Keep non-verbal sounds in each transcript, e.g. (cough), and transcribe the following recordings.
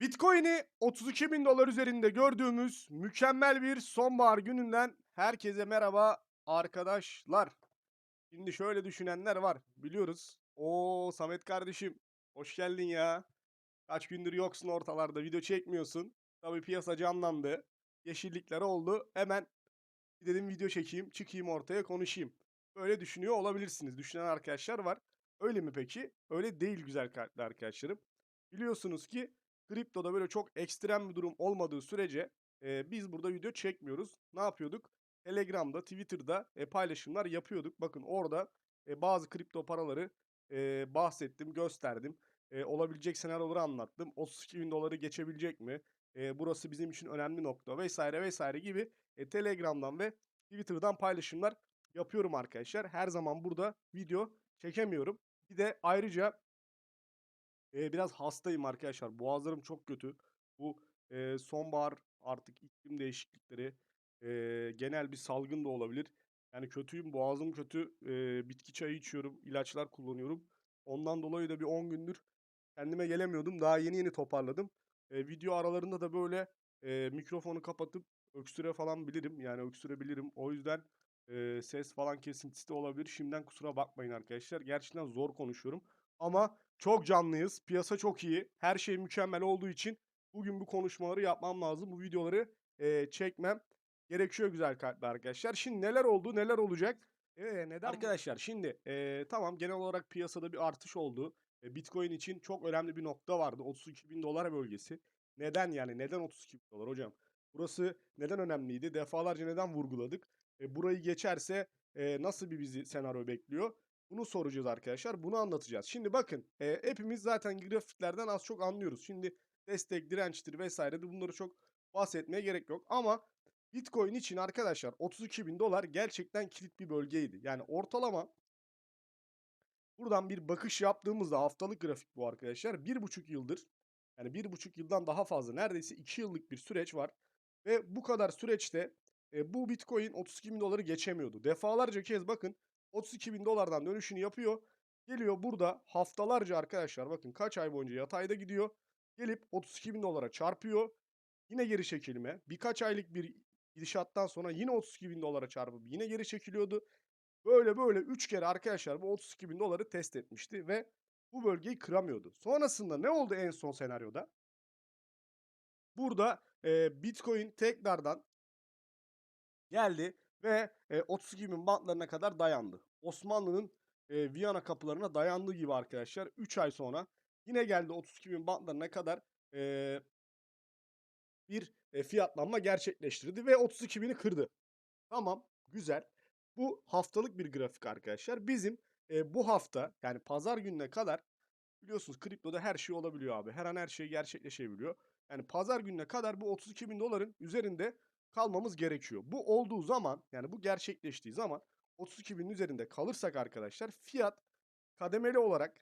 Bitcoin'i 32 bin dolar üzerinde gördüğümüz mükemmel bir sonbahar gününden herkese merhaba arkadaşlar. Şimdi şöyle düşünenler var biliyoruz. O Samet kardeşim hoş geldin ya. Kaç gündür yoksun ortalarda video çekmiyorsun. Tabii piyasa canlandı. Yeşillikler oldu. Hemen dedim video çekeyim çıkayım ortaya konuşayım. Böyle düşünüyor olabilirsiniz. Düşünen arkadaşlar var. Öyle mi peki? Öyle değil güzel kalpli arkadaşlarım. Biliyorsunuz ki kriptoda böyle çok ekstrem bir durum olmadığı sürece e, biz burada video çekmiyoruz. Ne yapıyorduk? Telegram'da, Twitter'da e, paylaşımlar yapıyorduk. Bakın orada e, bazı kripto paraları e, bahsettim, gösterdim. E, olabilecek senaryoları anlattım. 32 bin doları geçebilecek mi? E, burası bizim için önemli nokta vesaire vesaire gibi e, Telegram'dan ve Twitter'dan paylaşımlar yapıyorum arkadaşlar. Her zaman burada video çekemiyorum. Bir de ayrıca Eee, biraz hastayım arkadaşlar. Boğazlarım çok kötü. Bu, eee, sonbahar artık iklim değişiklikleri, eee, genel bir salgın da olabilir. Yani kötüyüm, boğazım kötü. Eee, bitki çayı içiyorum, ilaçlar kullanıyorum. Ondan dolayı da bir 10 gündür kendime gelemiyordum. Daha yeni yeni toparladım. Eee, video aralarında da böyle, eee, mikrofonu kapatıp öksüre falan bilirim. Yani öksürebilirim. O yüzden, eee, ses falan kesintisi de olabilir. Şimdiden kusura bakmayın arkadaşlar. Gerçekten zor konuşuyorum. Ama çok canlıyız. Piyasa çok iyi. Her şey mükemmel olduğu için bugün bu konuşmaları yapmam lazım. Bu videoları eee, çekmem gerekiyor güzel kalpli arkadaşlar. Şimdi neler oldu, neler olacak? Eee, neden? Arkadaşlar şimdi eee, tamam genel olarak piyasada bir artış oldu. E, Bitcoin için çok önemli bir nokta vardı. 32 bin dolar bölgesi. Neden yani? Neden 32 bin dolar hocam? Burası neden önemliydi? Defalarca neden vurguladık? E, burayı geçerse e, nasıl bir bizi senaryo bekliyor? Bunu soracağız arkadaşlar. Bunu anlatacağız. Şimdi bakın e, hepimiz zaten grafiklerden az çok anlıyoruz. Şimdi destek, dirençtir vesaire de bunları çok bahsetmeye gerek yok. Ama Bitcoin için arkadaşlar 32 bin dolar gerçekten kilit bir bölgeydi. Yani ortalama buradan bir bakış yaptığımızda haftalık grafik bu arkadaşlar. Bir buçuk yıldır yani bir buçuk yıldan daha fazla neredeyse iki yıllık bir süreç var. Ve bu kadar süreçte e, bu Bitcoin 32 bin doları geçemiyordu. Defalarca kez bakın 32 bin dolardan dönüşünü yapıyor. Geliyor burada haftalarca arkadaşlar bakın kaç ay boyunca yatayda gidiyor. Gelip 32 bin dolara çarpıyor. Yine geri çekilme. Birkaç aylık bir gidişattan sonra yine 32 bin dolara çarpıp yine geri çekiliyordu. Böyle böyle 3 kere arkadaşlar bu 32 bin doları test etmişti ve bu bölgeyi kıramıyordu. Sonrasında ne oldu en son senaryoda? Burada e, Bitcoin tekrardan geldi ve e, 32 bin bantlarına kadar dayandı. Osmanlı'nın e, Viyana kapılarına dayandığı gibi arkadaşlar 3 ay sonra yine geldi 32 bin bantlarına kadar e, bir e, fiyatlanma gerçekleştirdi ve 32 bini kırdı. Tamam güzel. Bu haftalık bir grafik arkadaşlar. Bizim e, bu hafta yani pazar gününe kadar biliyorsunuz kriptoda her şey olabiliyor abi. Her an her şey gerçekleşebiliyor. Yani pazar gününe kadar bu 32 bin doların üzerinde kalmamız gerekiyor. Bu olduğu zaman yani bu gerçekleştiği zaman 32 binin üzerinde kalırsak arkadaşlar fiyat kademeli olarak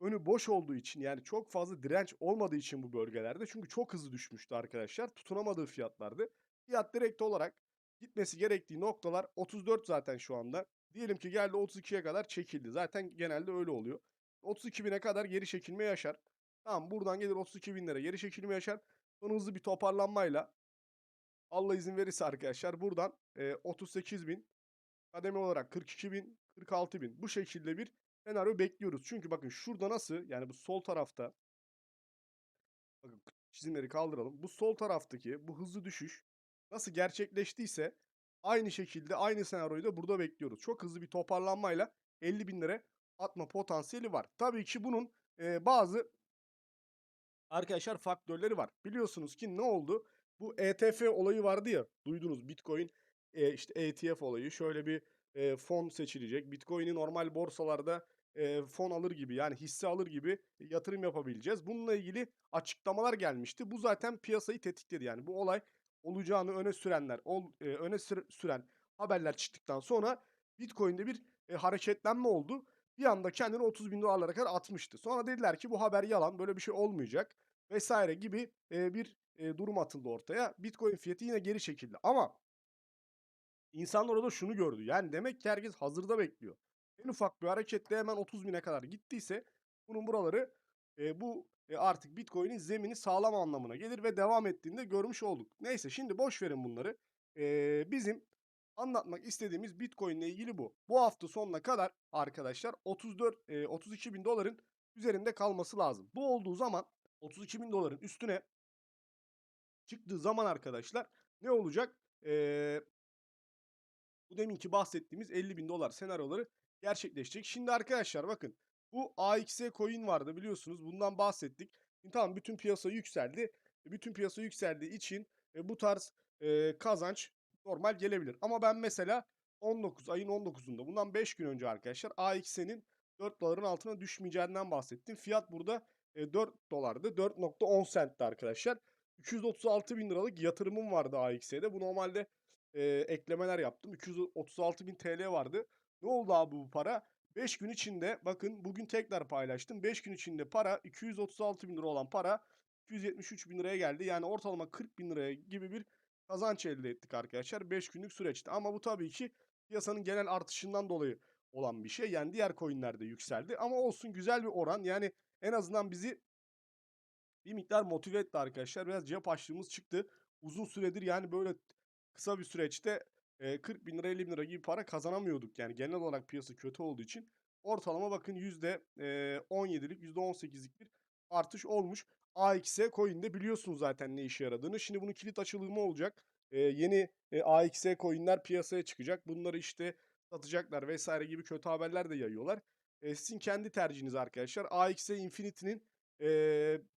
önü boş olduğu için yani çok fazla direnç olmadığı için bu bölgelerde çünkü çok hızlı düşmüştü arkadaşlar. Tutunamadığı fiyatlardı. Fiyat direkt olarak gitmesi gerektiği noktalar 34 zaten şu anda. Diyelim ki geldi 32'ye kadar çekildi. Zaten genelde öyle oluyor. 32 bine kadar geri çekilme yaşar. Tamam buradan gelir 32 binlere geri çekilme yaşar. Sonra hızlı bir toparlanmayla Allah izin verirse arkadaşlar buradan e, 38 bin kademe olarak 42 bin 46 bin bu şekilde bir senaryo bekliyoruz. Çünkü bakın şurada nasıl yani bu sol tarafta bakın çizimleri kaldıralım. Bu sol taraftaki bu hızlı düşüş nasıl gerçekleştiyse aynı şekilde aynı senaryoyu da burada bekliyoruz. Çok hızlı bir toparlanmayla 50 binlere atma potansiyeli var. Tabii ki bunun e, bazı arkadaşlar faktörleri var. Biliyorsunuz ki ne oldu? Bu ETF olayı vardı ya duydunuz Bitcoin e, işte ETF olayı şöyle bir e, fon seçilecek. Bitcoin'i normal borsalarda e, fon alır gibi yani hisse alır gibi yatırım yapabileceğiz. Bununla ilgili açıklamalar gelmişti. Bu zaten piyasayı tetikledi yani bu olay olacağını öne sürenler, ol, e, öne sür- süren haberler çıktıktan sonra Bitcoin'de bir e, hareketlenme oldu. Bir anda kendini 30 bin dolarlara kadar atmıştı. Sonra dediler ki bu haber yalan böyle bir şey olmayacak vesaire gibi e, bir e, durum atıldı ortaya. Bitcoin fiyatı yine geri çekildi. Ama insanlar orada şunu gördü. Yani demek ki herkes hazırda bekliyor. En ufak bir harekette hemen 30 bine kadar gittiyse bunun buraları e, bu e, artık Bitcoin'in zemini sağlam anlamına gelir ve devam ettiğinde görmüş olduk. Neyse şimdi boş verin bunları. E, bizim anlatmak istediğimiz Bitcoin ile ilgili bu. Bu hafta sonuna kadar arkadaşlar 34 e, 32 bin doların üzerinde kalması lazım. Bu olduğu zaman 32 bin doların üstüne çıktığı zaman arkadaşlar ne olacak? Ee, bu deminki bahsettiğimiz 50 bin dolar senaryoları gerçekleşecek. Şimdi arkadaşlar bakın bu AXE coin vardı biliyorsunuz bundan bahsettik. Şimdi tamam bütün piyasa yükseldi. Bütün piyasa yükseldiği için e, bu tarz e, kazanç normal gelebilir. Ama ben mesela 19 ayın 19'unda bundan 5 gün önce arkadaşlar AXE'nin 4 doların altına düşmeyeceğinden bahsettim. Fiyat burada e, 4 dolardı. 4.10 centti arkadaşlar. 236 bin liralık yatırımım vardı AX'de. Bu normalde e, eklemeler yaptım. 236 bin TL vardı. Ne oldu abi bu para? 5 gün içinde bakın bugün tekrar paylaştım. 5 gün içinde para 236 bin lira olan para 273 bin liraya geldi. Yani ortalama 40 bin liraya gibi bir kazanç elde ettik arkadaşlar 5 günlük süreçte. Ama bu tabii ki piyasanın genel artışından dolayı olan bir şey. Yani diğer coinler de yükseldi. Ama olsun güzel bir oran. Yani en azından bizi bir miktar motive etti arkadaşlar. Biraz cep açlığımız çıktı. Uzun süredir yani böyle kısa bir süreçte e, 40 bin lira 50 bin lira gibi para kazanamıyorduk. Yani genel olarak piyasa kötü olduğu için ortalama bakın %17'lik %18'lik bir artış olmuş. AXE coin'de biliyorsunuz zaten ne işe yaradığını. Şimdi bunun kilit açılımı olacak. E, yeni e, AXE coin'ler piyasaya çıkacak. Bunları işte satacaklar vesaire gibi kötü haberler de yayıyorlar. E, sizin kendi tercihiniz arkadaşlar. AXE Infinity'nin e,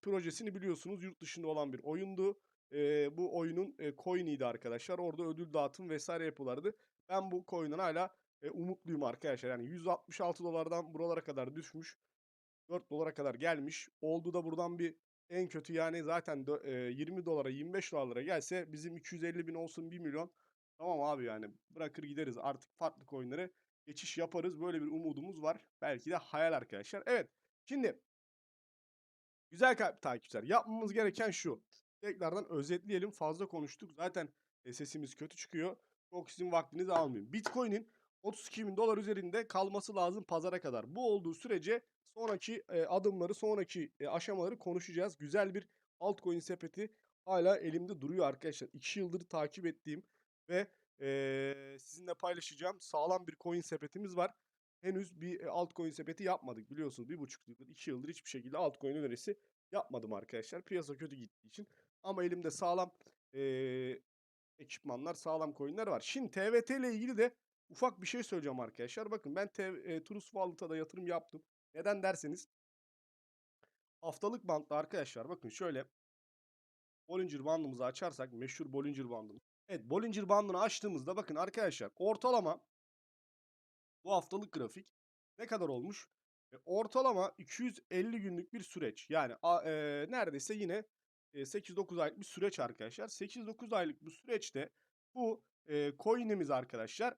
projesini biliyorsunuz yurt dışında olan bir oyundu. E, bu oyunun e, coin'iydi arkadaşlar. Orada ödül dağıtım vesaire yapılardı. Ben bu coin'den hala e, umutluyum arkadaşlar. Yani 166 dolardan buralara kadar düşmüş. 4 dolara kadar gelmiş. Oldu da buradan bir en kötü yani zaten e, 20 dolara 25 dolara gelse bizim 250 bin olsun 1 milyon. Tamam abi yani bırakır gideriz artık farklı coinlere geçiş yaparız. Böyle bir umudumuz var. Belki de hayal arkadaşlar. Evet şimdi Güzel kalp takipçiler. Yapmamız gereken şu. Tekrardan özetleyelim. Fazla konuştuk. Zaten e, sesimiz kötü çıkıyor. Çok sizin vaktinizi almayayım. Bitcoin'in 32 bin dolar üzerinde kalması lazım pazara kadar. Bu olduğu sürece sonraki e, adımları, sonraki e, aşamaları konuşacağız. Güzel bir altcoin sepeti hala elimde duruyor arkadaşlar. 2 yıldır takip ettiğim ve e, sizinle paylaşacağım sağlam bir coin sepetimiz var henüz bir e, altcoin sepeti yapmadık biliyorsunuz. Bir buçuk yıldır, iki yıldır hiçbir şekilde altcoin önerisi yapmadım arkadaşlar. Piyasa kötü gittiği için. Ama elimde sağlam e, ekipmanlar, sağlam coinler var. Şimdi TVT ile ilgili de ufak bir şey söyleyeceğim arkadaşlar. Bakın ben e, Trust Wallet'a da yatırım yaptım. Neden derseniz haftalık bantta arkadaşlar bakın şöyle Bollinger bandımızı açarsak meşhur Bollinger bandımız. Evet Bollinger bandını açtığımızda bakın arkadaşlar ortalama bu haftalık grafik ne kadar olmuş? E, ortalama 250 günlük bir süreç. Yani a, e, neredeyse yine e, 8-9 aylık bir süreç arkadaşlar. 8-9 aylık bu süreçte bu e, coin'imiz arkadaşlar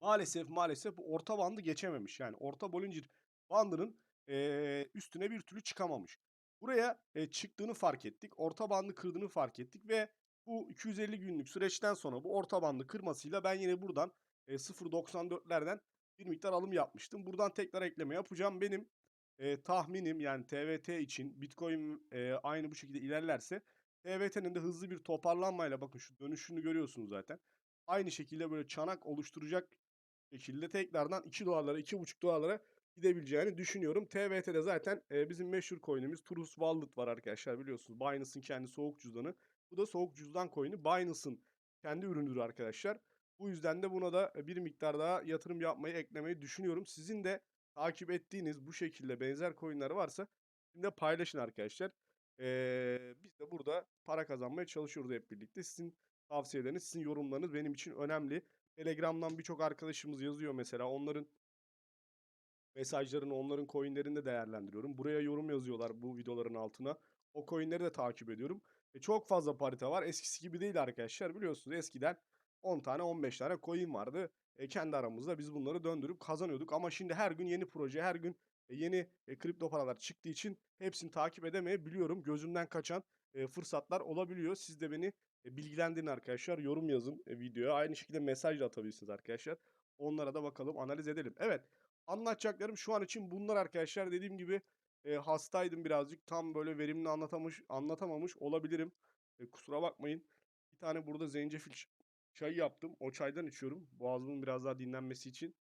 maalesef maalesef bu orta bandı geçememiş. Yani orta Bollinger bandının e, üstüne bir türlü çıkamamış. Buraya e, çıktığını fark ettik. Orta bandı kırdığını fark ettik ve bu 250 günlük süreçten sonra bu orta bandı kırmasıyla ben yine buradan e, 0.94'lerden bir miktar alım yapmıştım. Buradan tekrar ekleme yapacağım. Benim e, tahminim yani TVT için Bitcoin e, aynı bu şekilde ilerlerse TVT'nin de hızlı bir toparlanmayla bakın şu dönüşünü görüyorsunuz zaten. Aynı şekilde böyle çanak oluşturacak şekilde tekrardan 2 dolarlara 2,5 dolarlara gidebileceğini düşünüyorum. TVT'de zaten e, bizim meşhur coin'imiz Trust Wallet var arkadaşlar biliyorsunuz. Binance'ın kendi soğuk cüzdanı. Bu da soğuk cüzdan coin'i. Binance'ın kendi ürünüdür arkadaşlar. Bu yüzden de buna da bir miktar daha yatırım yapmayı eklemeyi düşünüyorum. Sizin de takip ettiğiniz bu şekilde benzer coinler varsa şimdi paylaşın arkadaşlar. Ee, biz de burada para kazanmaya çalışıyoruz hep birlikte. Sizin tavsiyeleriniz, sizin yorumlarınız benim için önemli. Telegram'dan birçok arkadaşımız yazıyor mesela. Onların mesajlarını, onların coinlerini de değerlendiriyorum. Buraya yorum yazıyorlar bu videoların altına. O coinleri de takip ediyorum. E, çok fazla parite var. Eskisi gibi değil arkadaşlar. Biliyorsunuz eskiden 10 tane 15 tane coin vardı. E, kendi aramızda biz bunları döndürüp kazanıyorduk. Ama şimdi her gün yeni proje, her gün e, yeni e, kripto paralar çıktığı için hepsini takip edemeyebiliyorum. Gözümden kaçan e, fırsatlar olabiliyor. Siz de beni e, bilgilendirin arkadaşlar. Yorum yazın e, videoya. Aynı şekilde mesaj da atabilirsiniz arkadaşlar. Onlara da bakalım, analiz edelim. Evet, anlatacaklarım şu an için bunlar arkadaşlar. Dediğim gibi Eee, hastaydım birazcık. Tam böyle verimli anlatamış anlatamamış olabilirim. Eee, kusura bakmayın. Bir tane burada zencefil çayı yaptım. O çaydan içiyorum boğazımın biraz daha dinlenmesi için.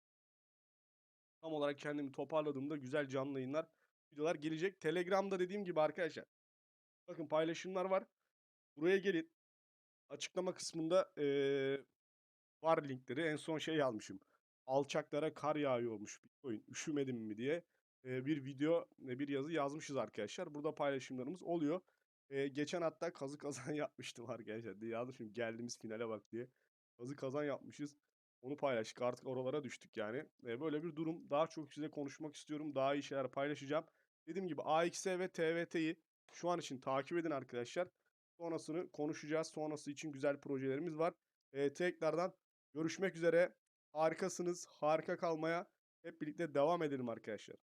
Tam olarak kendimi toparladığımda güzel canlı yayınlar, videolar gelecek. Telegram'da dediğim gibi arkadaşlar, bakın paylaşımlar var. Buraya gelin. Açıklama kısmında, eee, var linkleri. En son şey yazmışım. Alçaklara kar yağıyormuş Bitcoin, üşümedin mi diye, bir video, eee, bir yazı yazmışız arkadaşlar. Burada paylaşımlarımız oluyor. Geçen hatta kazı kazan (laughs) yapmıştım arkadaşlar diye yazmışım geldiğimiz finale bak diye. Kazı kazan yapmışız. Onu paylaştık. Artık oralara düştük yani. Böyle bir durum. Daha çok sizinle konuşmak istiyorum. Daha iyi şeyler paylaşacağım. Dediğim gibi AXS ve TVT'yi şu an için takip edin arkadaşlar. Sonrasını konuşacağız. Sonrası için güzel projelerimiz var. Eee, tekrardan görüşmek üzere. Harikasınız. Harika kalmaya hep birlikte devam edelim arkadaşlar.